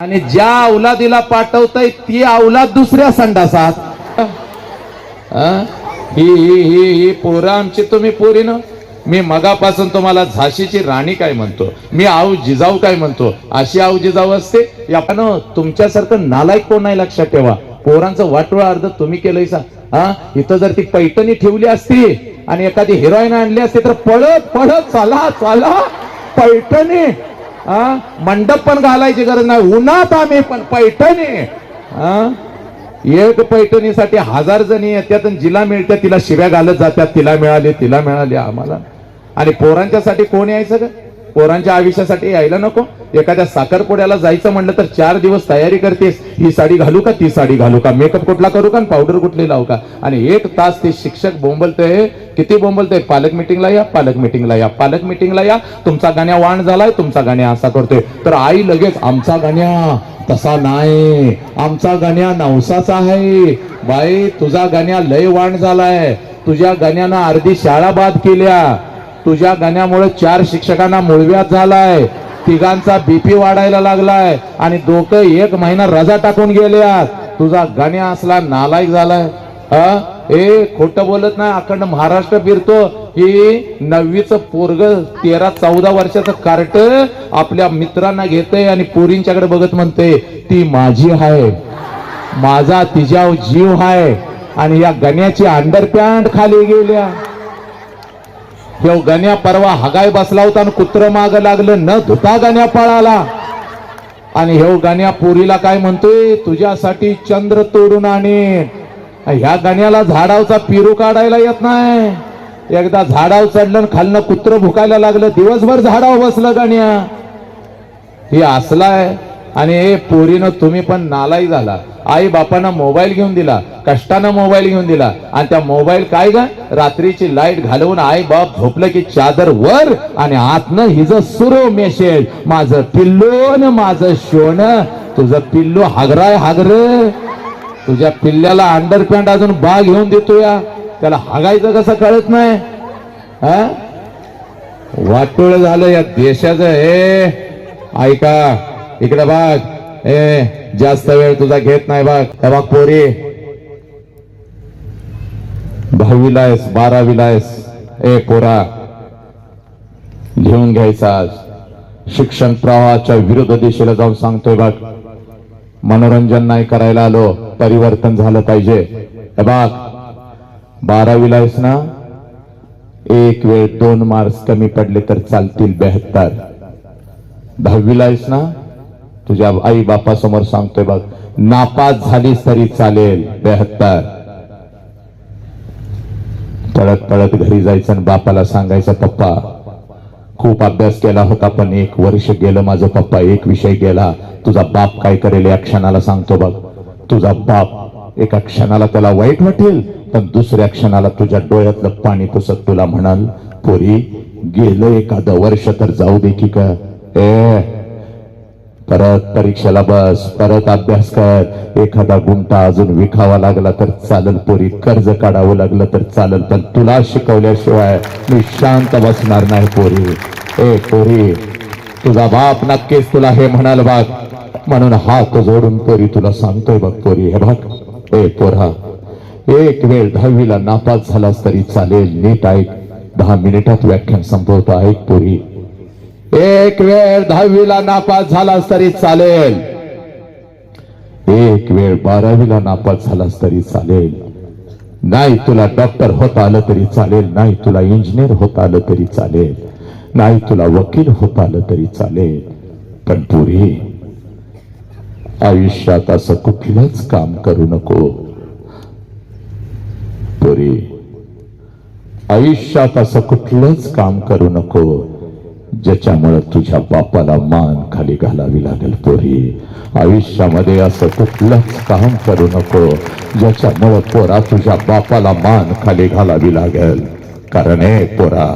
आणि ज्या औलादीला पाठवताय ती औलाद दुसऱ्या संडासात. ही? ही ही ही पोरं आमची तुम्ही पोरी ना? मी मगापासून तुम्हाला झाशीची राणी काय म्हणतो? मी आऊ जिजाऊ काय म्हणतो? अशी आऊ जिजाऊ असते? या पण तुमच्यासारखं नालायक कोण नाही लक्षात ठेवा. पोरांचं वाटोळ अर्ध तुम्ही केलंय सा. हा? इथं जर ती पैठणी ठेवली असती आणि एखादी हिरोईन आणली असती तर पळत पळत चला चला पैठणी. मंडप पण घालायची गरज नाही. उन्हात आम्ही पण पैठणी. हा? एक पैठणीसाठी हजार जणी येतात आणि जिला मिळत्या तिला शिव्या घालत जातात. तिला मिळाले तिला मिळाली आम्हाला. आणि पोरांच्यासाठी कोण यायचं का पोरांच्या आयुष्यासाठी यायला नको. एखाद्या साखरपुड्याला जायचं म्हणलं तर चार दिवस तयारी करतेस. ही साडी घालू का? ती साडी घालू का? मेकअप कुठला करू का? पावडर कुठली लावू का? आणि एक तास ते शिक्षक बोंबलतोय. किती बोंबलतोय? पालक मिटिंगला या पालक मिटिंगला या पालक मिटिंगला या. तुमचा गाण्या वाण झालाय तुमचा गाण्या असा करतोय. तर आई लगेच आमचा गाण्या तसा नाही. आमचा गाण्या नवसाचा आहे. बाई तुझा गाण्या लय वाण झालाय. तुझ्या गाण्यानं अर्धी शाळा बाद केल्या. तुझ्या गाण्यामुळे चार शिक्षकांना मुळव्यात झालाय. तिघांचा बीपी वाढायला लागलाय. आणि दोघं एक महिना रजा टाकून गेल्यात तुझा गाण्या असला नालायक झालाय. ए खोट बोलत नाही. अखंड महाराष्ट्र फिरतो. ही नववीचं पोरग तेरा चौदा वर्षाचं कार्ट आपल्या मित्रांना घेतय आणि पोरींच्याकडे बघत म्हणते ती माझी आहे. माझा तिच्या जीव आहे. आणि या गण्याची अंडरपॅन्ट खाली गेल्या. ह्यो गण्या परवा हगाय बसला होता आणि कुत्र माग लागलं न धुता गण्या पळाला. आणि ह्यो गाण्या पोरीला काय म्हणतोय तुझ्यासाठी चंद्र तोडून आणेन. ह्या गाण्याला झाडावचा पिरू काढायला येत नाही. एकदा झाडाव चढलं खालनं कुत्र भुकायला लागलं दिवसभर झाडावर बसलं गाण्या. हे असलाय आणि हे पोरीनं तुम्ही पण नालाही झाला. आई बापानं मोबाईल घेऊन दिला कष्टानं मोबाईल घेऊन दिला. आणि त्या मोबाईल काय ग? रात्रीची लाइट घालवून आई बाप झोपलं की चादर वर आणि आतनं हिज सुरू मेसेज माझं पिल्लू न माझं शोन. तुझं पिल्लू हागराय हागर. तुझ्या पिल्ल्याला अंडरपॅन्ट अजून बा घेऊन देतो या. त्याला हागायचं कसं कळत नाही? हा? वाटोळ झालं या देशाचं हे ऐका. इकडे बघ. ए जास्त वेळ तुझा घेत नाही बघ. हे बघ पोरी. दहावीला आहेस बारावीला आहेस ए पोरा. घेऊन घ्यायचा आज. शिक्षण प्रवाहाच्या विरुद्ध दिशेला जाऊन सांगतोय बघ. मनोरंजन नाही करायला आलो परिवर्तन झालं पाहिजे. हे बघ. बारावीला आहेस ना? एक वेळ दोन मार्क्स कमी पडले तर चालतील बेहत्तर. दहावीला आहेस ना? तुझ्या आई बापा समोर सांगतोय बघ नापास झालीस तरी चालेल बेहत्तर. पळत पळत घरी जायचं आणि बापाला सांगायचं पप्पा खूप अभ्यास केला होता पण एक वर्ष गेलं माझं पप्पा एक विषय गेला. तुझा बाप काय करेल या क्षणाला सांगतो बघ. तुझा बाप एका क्षणाला त्याला वाईट वाटेल पण दुसऱ्या क्षणाला तुझ्या डोळ्यातलं पाणी पुसत तुला म्हणाल पोरी गेलं एखादं वर्ष तर जाऊ दे की का ए परत परीक्षेला बस परत अभ्यास कर. एखादा गुंटा अजून विकावा लागला तर चालल पोरी कर्ज काढावं लागलं तर चालल पण तुला शिकवल्याशिवाय मी शांत बसणार नाही पोरी. ए पोरी तुझा बाप नक्कीच तुला हे म्हणाल बाग म्हणून हात जोडून पोरी तुला सांगतोय बघ पोरी. हे बघ. ए पोरा एक वेळ दहावीला नापास झालास तरी चालेल नीट ऐक. दहा मिनिटात व्याख्यान संपवतो ऐक पोरी. एक वेळ दहावीला नापास झालास तरी चालेल. एक वेळ बारावीला नापास झालास तरी चालेल. नाही तुला डॉक्टर होता आलं तरी चालेल नाही तुला इंजिनियर होता आलं तरी चालेल नाही तुला वकील होता आलं तरी चालेल. पण पुरी आयुष्यात असं कुठलंच काम करू नको. पुरी आयुष्यात असं कुठलंच काम करू नको. ज्याच्यामुळं तुझ्या बापाला मान खाली घालावी लागेल पोरी आयुष्यामध्ये असं कुठलंच काम करू नको ज्याच्यामुळं पोरा तुझ्या बापाला मान खाली घालावी लागेल. कारण हे पोरा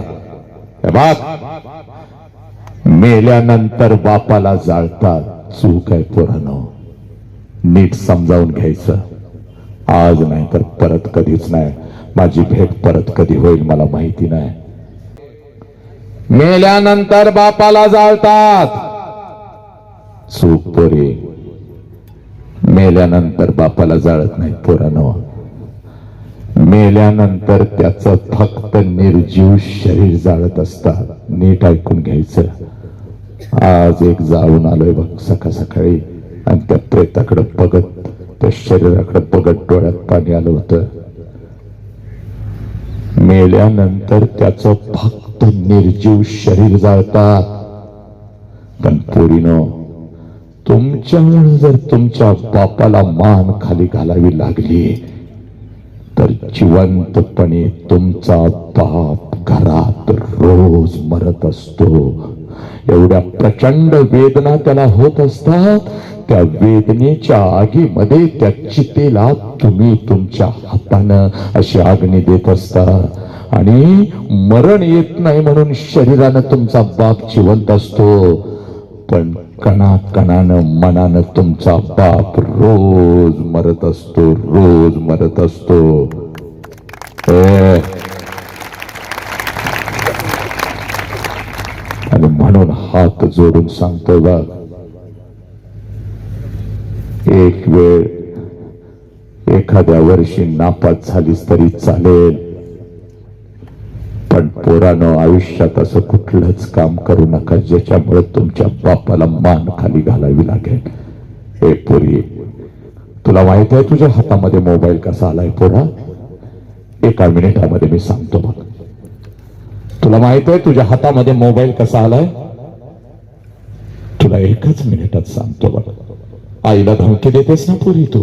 बाप मेल्यानंतर बापाला जाळतात चूक आहे पोरानो. नीट समजावून घ्यायचं. आज नाही तर परत कधीच नाही. माझी भेट परत कधी होईल मला माहिती नाही. मेल्यानंतर बापाला जाळतात. चूक पोरे. मेल्यानंतर बापाला जाळत नाही पोरानो मेल्यानंतर त्याच फक्त निर्जीव शरीर जाळत असतात. नीट ऐकून घ्यायचं. आज एक जाऊन आलोय बघ सकाळ सकाळी. आणि त्या प्रेताकडे बघत त्या शरीराकडे बघत डोळ्यात पाणी आलं होतं. मेल्यानंतर त्याचं फक्त निर्जीव शरीर जाळतात. पण पोरीनो तुमच्यामुळे जर तुमच्या बापाला मान खाली घालावी लागली तर जिवंतपणे तुमचा बाप घरात रोज मरत असतो. एवढ्या प्रचंड वेदना त्याला होत असतात. त्या वेदनेच्या आगीमध्ये त्या चितेला तुम्ही तुमच्या हातानं अशी आग्नी देत असता आणि मरण येत नाही म्हणून शरीरानं तुमचा बाप जिवंत असतो. पण कणात कणानं मनानं तुमचा बाप रोज मरत असतो रोज मरत असतो ए. आणि म्हणून हात जोडून सांगतो बाग एक वेळ एखाद्या वर्षी नापास झालीस तरी चालेल पण पोरानं आयुष्यात असं कुठलंच काम करू नका ज्याच्यामुळे तुमच्या बापाला मान खाली घालावी लागेल. हे पोरी तुला माहीत आहे तुझ्या हातामध्ये मोबाईल कसा आलाय पोरा? एका मिनिटामध्ये मी सांगतो बघ. तुला माहीत आहे तुझ्या हातामध्ये मोबाईल कसा आलाय? तुला एकच मिनिटात सांगतो बघ. आईला धमकी देतेस ना पुरी तू?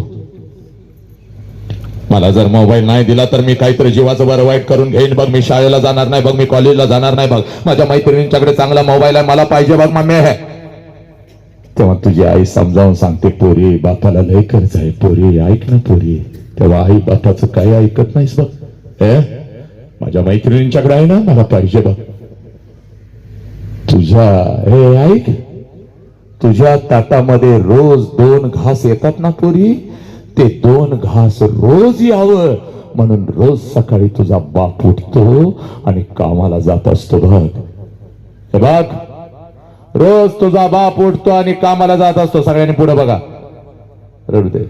मला जर मोबाईल नाही दिला तर मी काहीतरी जीवाचं बरं वाईट करून घेईन बघ. मी शाळेला जाणार नाही बघ मी कॉलेजला जाणार नाही बघ. माझ्या मैत्रिणींच्याकडे चांगला मोबाईल आहे मला पाहिजे बघ मम्मी आहे. तेव्हा तुझी आई समजावून सांगते पोरी बापाला लय कर्ज आहे पोरी ऐक ना पोरी. तेव्हा आई बापाचं काही ऐकत नाहीस बघ. हे? माझ्या मैत्रिणींच्याकडे आहे ना मला पाहिजे बघ. तुझ्या हे ऐक. तुझ्या ताटामध्ये रोज दोन घास येतात ना पोरी? ते दोन घास रोज यावं. म्हणून रोज सकाळी तुझा बाप उठतो आणि कामाला जात असतो बघ. हे बघ. रोज तुझा बाप उठतो आणि कामाला जात असतो. सगळ्यांनी पुढे बघा. रडू दे.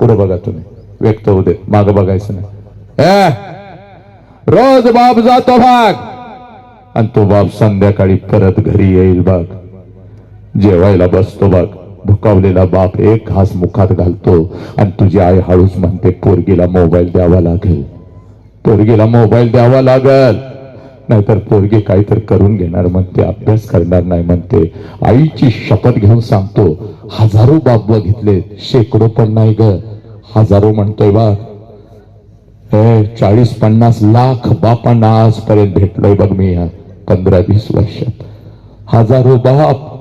पुढे बघा तुम्ही. व्यक्त होऊ दे. माग बघायचं नाही. रोज बाप जातो भाग आणि तो बाप संध्याकाळी परत घरी येईल बघ. जेवायला बसतो बघ. दुखावलेला बाप एक घास मुखात घालतो आणि तुझी आई हळूच म्हणते पोरगीला मोबाईल द्यावा लागेल. पोरगीला मोबाईल द्यावा लागल. नाहीतर पोरगी काहीतरी करून घेणार म्हणते अभ्यास करणार नाही म्हणते. आईची शपथ घेऊन सांगतो हजारो बाप बघितले शेकडो पण नाही ग. हजारो म्हणतोय बा हे चाळीस पन्नास लाख बापांना आजपर्यंत भेटलोय बघ मी या पंधरा वीस वर्षात. हजारो बाप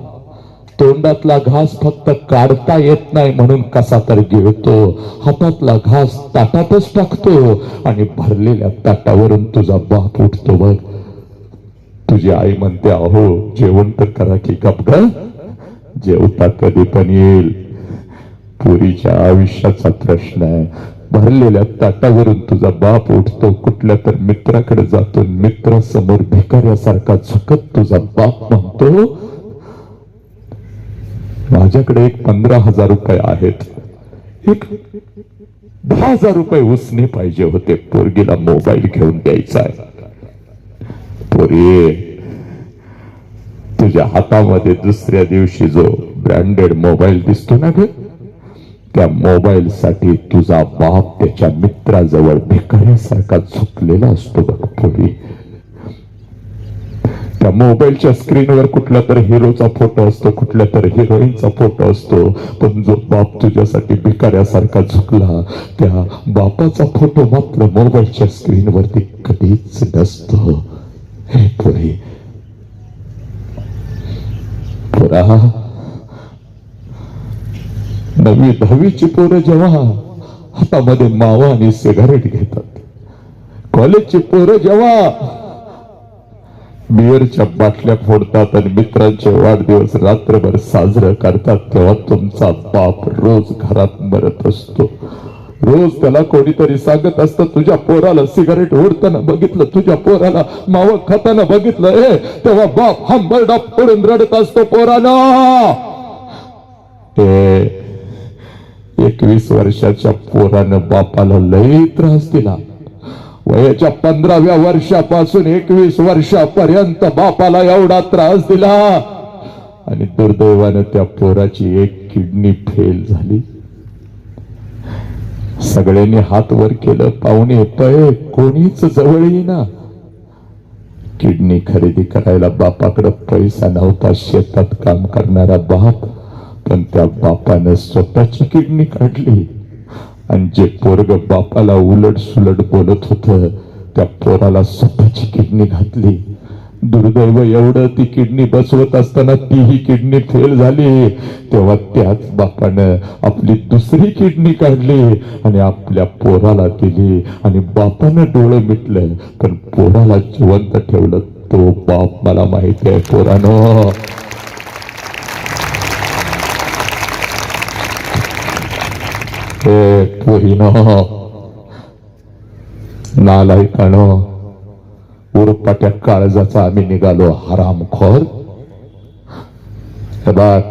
तोंडातला घास फक्त काढता येत नाही म्हणून कसा तर गिळतो. हातातला घास ताटातच टाकतो आणि भरलेल्या ताटावरून तुझा बाप उठतो बघ. तुझी आई म्हणते अहो जेवण तर करा की गप ग. जेवता कधी पण येईल. पुरीच्या आयुष्याचा प्रश्न आहे. भरलेल्या ताटावरून तुझा बाप उठतो. कुठल्या तर मित्राकडे जातो. मित्रासमोर भिकाऱ्यासारखा झुकत तुझा बाप म्हणतो माझ्याकडे एक पंधरा हजार रुपये आहेत. एक दहा हजार रुपये उसने पाहिजे होते. पोरगीला मोबाईल घेऊन द्यायचा आहे. पोरी तुझ्या हातामध्ये दुसऱ्या दिवशी जो ब्रँडेड मोबाईल दिसतो ना ग त्या मोबाईल साठी तुझा बाप त्याच्या मित्राजवळ भिकाऱ्यासारखा झुकलेला असतो बघ पोरी. त्या मोबाईलच्या स्क्रीनवर कुठल्या तर हिरोचा फोटो असतो कुठल्या तर हिरोईनचा फोटो असतो पण जो बाप तुझ्यासाठी भिकाऱ्यासारखा झुकला त्या बापाचा फोटो मात्र मोबाईलच्या स्क्रीनवरती कधीच नसतो. हे पुढे पुरा. नवी दहावीची पोरं जेव्हा हातामध्ये मावा आणि सिगारेट घेतात कॉलेजची पोरं जेव्हा बिअरच्या बाटल्या फोडतात आणि मित्रांचे वाढदिवस रात्रभर साजरं करतात तेव्हा तुमचा बाप रोज घरात मरत असतो. रोज त्याला कोणीतरी सांगत असतं तुझ्या पोराला सिगारेट ओढताना बघितलं तुझ्या पोराला माव खाताना बघितलं ए तेव्हा बाप हंबरडा फोडून रडत असतो पोराला. ते एकवीस वर्षाच्या पोरानं बापाला लई त्रास दिला. वयाच्या पंधराव्या वर्षापासून एकवीस वर्षापर्यंत बापाला एवढा त्रास दिला. आणि दुर्दैवानं त्या पोराची एक किडनी फेल झाली. सगळ्यांनी हात वर केलं पाहुणे पय कोणीच जवळ येईना. किडनी खरेदी करायला बापाकडे पैसा नव्हता शेतात काम करणारा बाप पण त्या बापानं स्वतःची किडनी काढली. आणि जे पोरग बापाला उलट सुलट बोलत होत त्या पोराला स्वतःची किडनी घातली. दुर्दैव एवढं ती किडनी बसवत असताना तीही किडनी फेल झाली. तेव्हा त्याच बापानं आपली दुसरी किडनी काढली आणि आपल्या पोराला दिली. आणि बापानं डोळं मिटलं पण पोराला जिवंत ठेवलं. तो बाप मला माहिती आहे पोरानं. हे पोरीनं नालायकानं उरपाट्या काळजाचा आम्ही निघालो हरामखोर हे बघ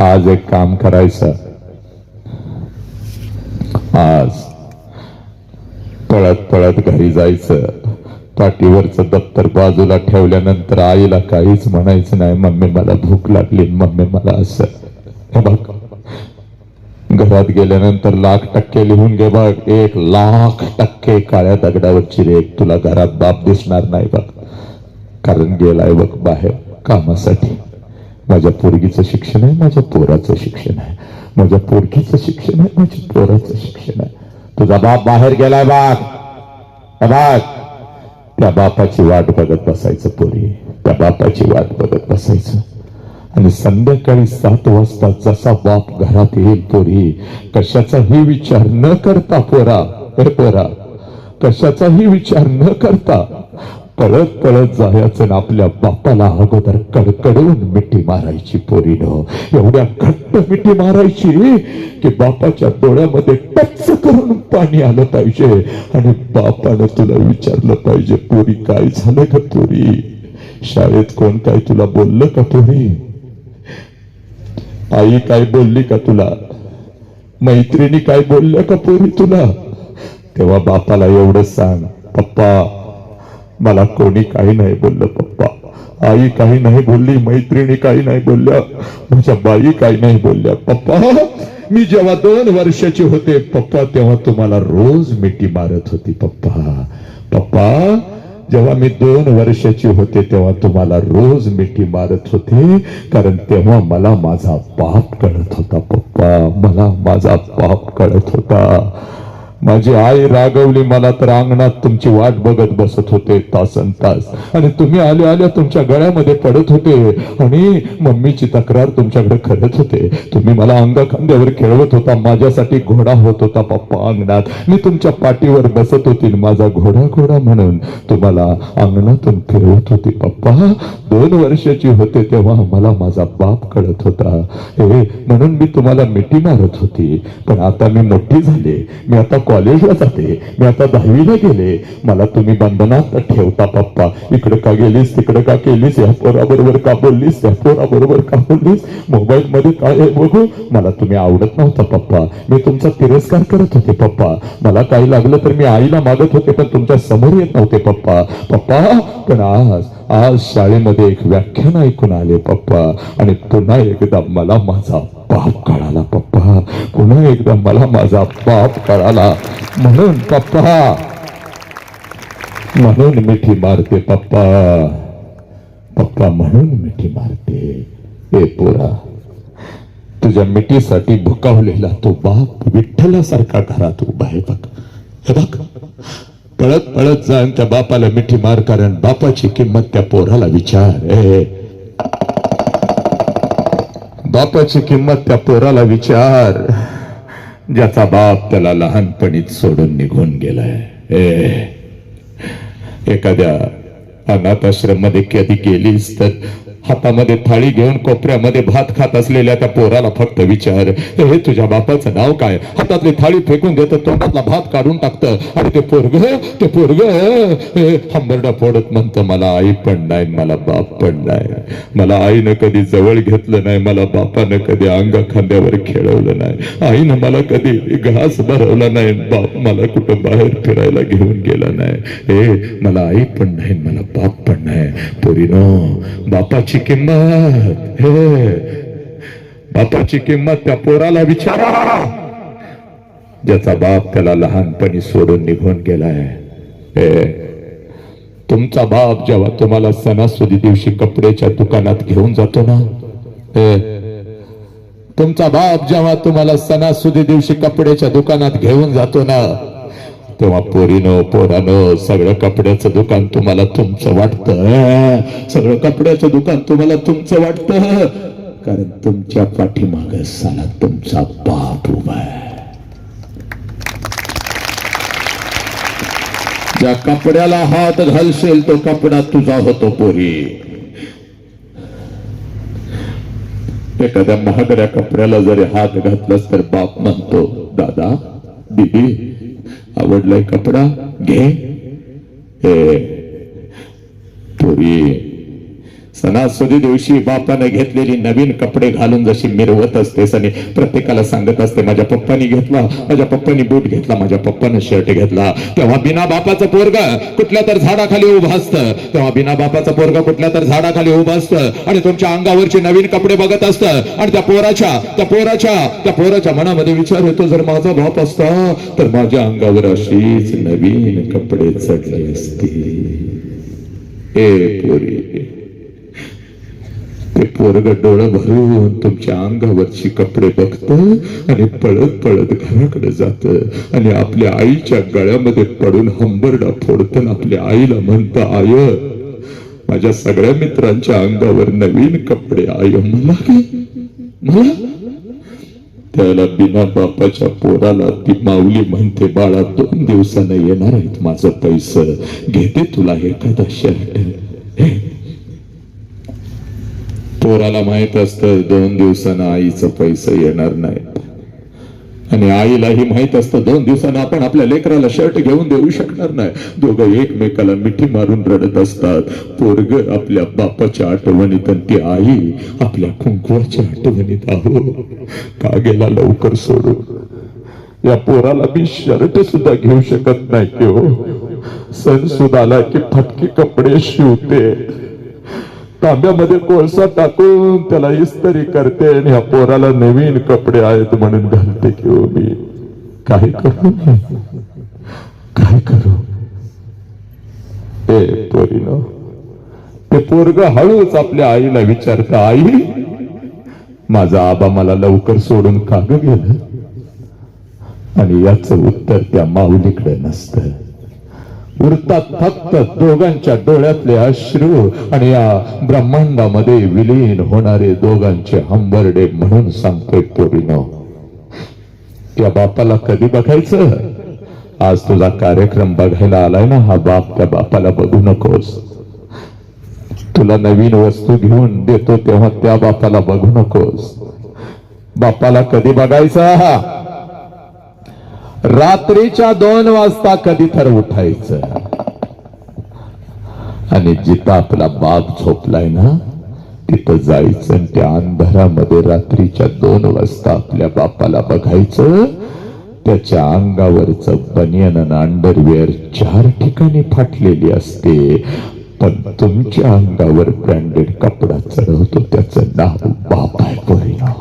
आज एक काम करायचं. आज पळत पळत घरी जायचं. पाठीवरचं दप्तर बाजूला ठेवल्यानंतर आईला काहीच म्हणायचं नाही मम्मी मला भूक लागली मम्मी मला असं. हे बघ. घरात गेल्यानंतर लाख टक्के लिहून घे बघ. एक लाख टक्के काळ्या दगडावरची रेख. तुला घरात बाप दिसणार नाही बघ. कारण गेलाय बघ बाहेर कामासाठी. माझ्या पोरगीचं शिक्षण आहे माझ्या पोराचं शिक्षण आहे. माझ्या पोरगीचं शिक्षण आहे माझ्या पोराचं शिक्षण आहे. तुझा बाप बाहेर गेलाय बाग बाग त्या बापाची वाट बघत बसायचं पोरी. त्या बापाची वाट बघत बसायचं. आणि संध्याकाळी सात वाजता जसा बाप घरात येईल पोरी कशाचाही विचार न करता पोरा पोरा कशाचाही विचार न करता पळत पळत जायचं आपल्या बापाला अगोदर कडकडून मिठी मारायची पोरीनं. एवढ्या घट्ट मिठी मारायची की बापाच्या डोळ्यामध्ये टच करून पाणी आलं पाहिजे आणि बापानं तुला विचारलं पाहिजे पोरी काय झालं का पोरी शाळेत कोण काय तुला बोललं का पोरी आई काय बोलली का तुला? मैत्रिणी काय बोलल्या का पोरी तुला? तेव्हा बापाला एवढं सांग पप्पा. मला कोणी काही नाही बोललं पप्पा. आई काही नाही बोलली मैत्रिणी काही नाही बोलल्या माझ्या बाई काही नाही बोलल्या पप्पा. मी जेव्हा दोन वर्षाचे होते पप्पा तेव्हा तुम्हाला रोज मिठी मारत होती पप्पा. पप्पा जेव्हा मी दोन वर्षाची होते तेव्हा तुम्हाला रोज मिठी मारत होते कारण तेव्हा मला माझा बाप कळत होता पप्पा मला माझा बाप कळत होता. माझी आई रागवली मला तर अंगणात तुमची वाट बघत बसत होते तासन तास. आणि तुम्ही आले आल्या तुमच्या गळ्यामध्ये पडत होते. आणि मम्मीची तक्रार तुमच्याकडे करत होते. तुम्ही मला अंग खांद्यावर खेळवत होता. माझ्यासाठी घोडा होत होता पप्पा अंगणात. मी तुमच्या पाठीवर बसत होती माझा घोडा घोडा म्हणून तुम्हाला अंगणातून फिरवत होती पप्पा. दोन वर्षाची होते तेव्हा मला माझा बाप कळत होता. हे म्हणून मी तुम्हाला मिठी मारत होती. पण आता मी मोठी झाले. मी आता कॉलेजला जाते. मी आता दहावीला गेले. मला तुम्ही बंधनात ठेवता पप्पा. इकडे का गेलीस तिकडे का केलीस या पोराबरोबर का बोललीस या पोराबरोबर का बोललीस? मोबाईल मध्ये काय बघू? मला तुम्ही आवडत नव्हता पप्पा. मी तुमचा तिरस्कार करत होते पप्पा. मला काही लागलं तर मी आईला मागत होते पण तुमच्यासमोर येत नव्हते पप्पा. पप्पा पण आज आज शाळेमध्ये एक व्याख्यान ऐकून आले पप्पा. आणि पुन्हा एकदा मला माझा बाप कळाला पप्पा. पुन्हा एकदा मला माझा बाप कळाला. म्हणून पप्पा. म्हणून मिठी मारते पप्पा. पप्पा म्हणून मिठी मारते. ए पोरा तुझ्या मिठीसाठी भुकावलेला तो बाप विठ्ठलासारखा घरात उभा आहे बघ. हे बघ. पळत पळत जा आणि त्या बापाला मिठी मार कारण बापाची किंमत त्या पोराला विचार. ए बापाची किंमत त्या पोराला विचार. ज्याचा बाप त्याला लहानपणीच सोडून निघून गेलाय. ए एखाद्या अनाथाश्रममध्ये कधी गेलीस तर हातामध्ये थाळी घेऊन कोपऱ्यामध्ये भात खात असलेल्या त्या पोराला फक्त विचार. हे तुझ्या बापाचं नाव काय? हातातली थाळी फेकून देतं तोंडातला भात काढून टाकतं. आणि ते पोरग ते पोरग हंबरडा फोडत म्हणतं मला आई पण नाही मला बाप पण नाही. मला आईनं कधी जवळ घेतलं नाही मला बापानं कधी अंग खांद्यावर खेळवलं नाही. आईनं मला कधी घास भरवला नाही बाप मला कुठं बाहेर फिरायला घेऊन गेला नाही. हे मला आई पण नाही मला बाप पण नाही. पोरीनो बापाची किंमत हे. बापाची किंमत त्या पोराला विचारा. ज्याचा बाप त्याला लहानपणी सोडून निघून गेलाय तुमचा बाप जेव्हा तुम्हाला सणासुदी दिवशी कपड्याच्या दुकानात घेऊन जातो ना तुमचा बाप जेव्हा तुम्हाला सणासुदी दिवशी कपड्याच्या दुकानात घेऊन जातो ना तेव्हा पोरीनो पोरानो सगळं कपड्याचं दुकान तुम्हाला तुमचं वाटतं. सगळं कपड्याचं दुकान तुम्हाला तुमचं वाटतं. कारण तुमच्या पाठीमाग साला तुमचा बाप उभा आहे. ज्या कपड्याला हात घालशील तो कपडा तुझा होतो पोरी. एखाद्या महागड्या कपड्याला जरी हात घातलास तर बाप म्हणतो दादा दिदी आवडलाय कपडा घे. हे पोरी सणासुदी दिवशी बापाने घेतलेली नवीन कपडे घालून जशी मिरवत असते सनी प्रत्येकाला सांगत असते माझ्या पप्पानी घेतला माझ्या पप्पानी बूट घेतला माझ्या पप्पानं शर्ट घेतला. तेव्हा बिना बापाचं पोरग कुठल्या तर झाडाखाली उभं असतं. तेव्हा बिना बापाचं पोरग कुठल्या तर झाडाखाली उभं असतं. आणि तुमच्या अंगावरचे नवीन कपडे बघत असतं. आणि त्या पोराच्या त्या पोराच्या त्या पोराच्या मनामध्ये विचार येतो जर माझा बाप असता तर माझ्या अंगावर अशीच नवीन कपडे चढले असते ए पोरी. ते पोरग डोळं भरून तुमच्या अंगावरची कपडे बघत आणि पळत पळत घराकडे जात. आणि आपल्या आईच्या गळ्यामध्ये पडून हंबरडा फोडत आपल्या आईला म्हणत आय माझ्या सगळ्या मित्रांच्या अंगावर नवीन कपडे आय मला? काय मला? त्याला बिना बापाच्या पोराला ती माऊली म्हणते बाळा दोन दिवसानं येणार आहेत माझं पैस. घेते तुला एखादा शर्ट. पोराला माहीत असतं दोन दिवसानं आईचं पैसे येणार नाही आणि आईलाही माहीत असतं दोन दिवसानं आपण आपल्या लेकराला शर्ट घेऊन देऊ शकणार नाही. दोघं एकमेकाला मिठी मारून रडत असतात. पोरग आपल्या बापाच्या आठवणीत आणि ती आई आपल्या कुंकुवाच्या आठवणीत आहो. का गेला लवकर सोडून या पोराला मी शर्ट सुद्धा घेऊ शकत नाही हो. सण सुद्धा आला की फटके कपडे शिवते. तांब्यामध्ये कोळसा टाकून त्याला इस्त्री करते आणि ह्या पोराला नवीन कपडे आहेत म्हणून घालते की हो मी. काय करू काय करू. ए पोरीनो ते पोरग हळूच आपल्या आईला विचारत आई माझा आबा मला लवकर सोडून का गेलं? आणि याचं उत्तर त्या माऊलीकडे नसतं. उरतात फक्त दोघांच्या डोळ्यातले अश्रू आणि या ब्रह्मांडामध्ये विलीन होणारे दोघांचे हंबरडे म्हणून सांगतोय पोरीनो. या बापाला कधी बघायचं? आज तुझा कार्यक्रम बघायला आलाय ना हा बाप त्या बापाला बघू नकोस. तुला नवीन वस्तू घेऊन देतो तेव्हा त्या बापाला बघू नकोस. बापाला कधी बघायचा? रात्रीच्या दोन वाजता कधी तर उठायचं. आणि जिथं आपला बाप झोपलाय ना तिथं जायचं आणि त्या अंधारामध्ये रात्रीच्या दोन वाजता आपल्या बापाला बघायचं. त्याच्या अंगावरच बनियन अंडरवेअर चार ठिकाणी फाटलेली असते. पण तुमच्या अंगावर ब्रँडेड कपडा चढवतो त्याचं नाव बाप आहे परिणाम